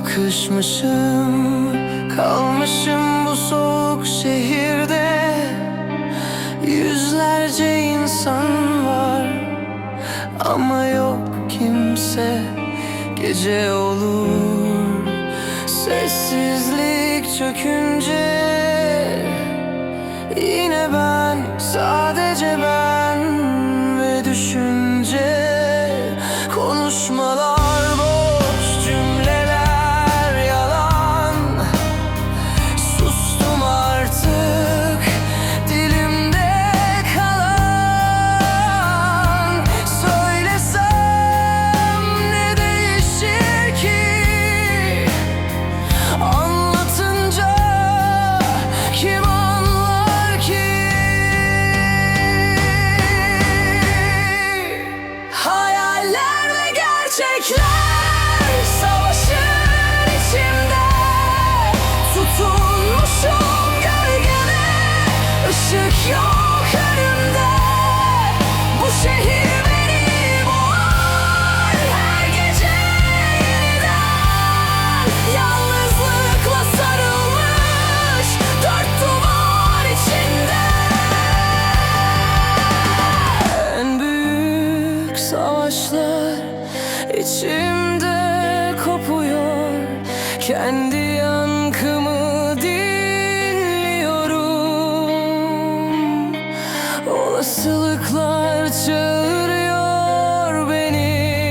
Sıkışmışım Kalmışım bu soğuk şehirde. Yüzlerce insan var Ama yok kimse. Gece olur Sessizlik çökünce. Yine ben sadece ben İçimde kopuyor. Kendi yankımı dinliyorum. Olasılıklar çağırıyor beni.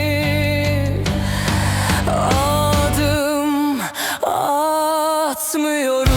Adım atmıyorum.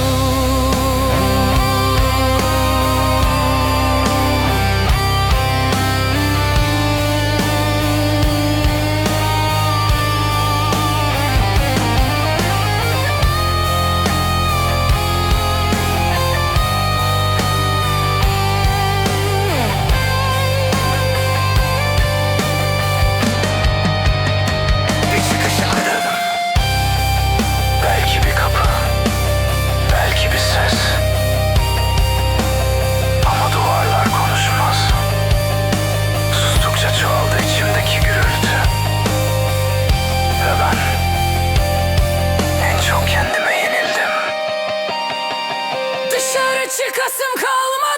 arkasım kalmaz.